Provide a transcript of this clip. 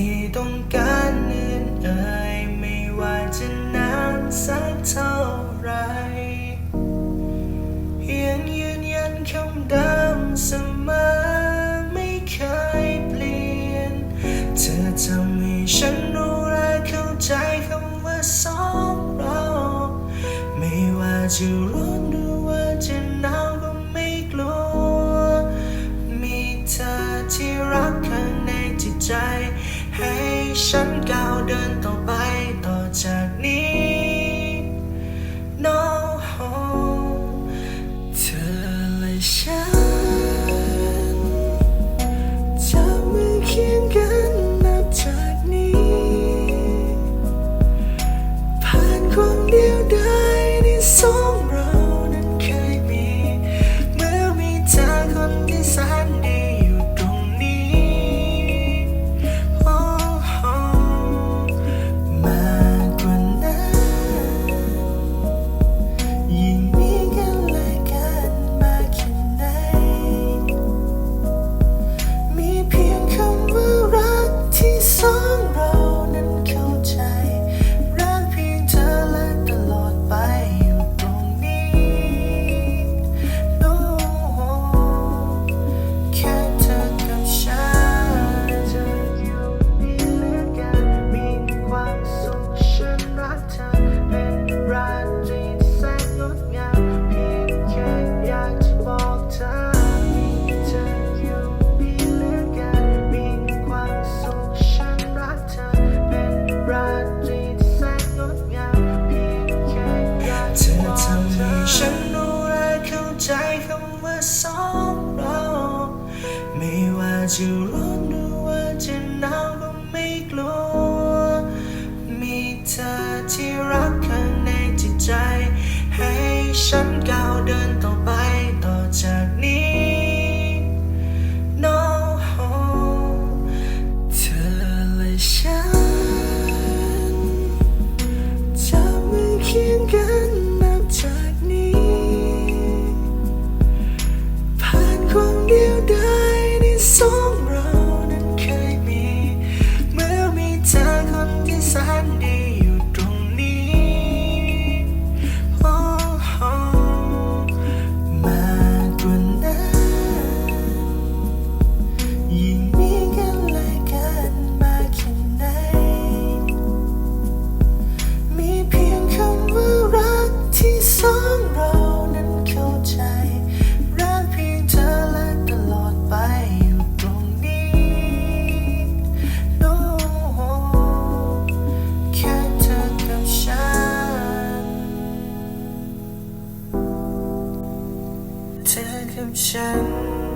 ที่ต้องการเนื่อนเอ่ยไม่ว่าจะนานสักเท่าไรยังยืนยันคำเดิมเสมอไม่เคยเปลี่ยน เธอทำให้ฉันรู้และเข้าใจคำว่าสองเรา ไม่ว่าจะรู้ to run. circumstance.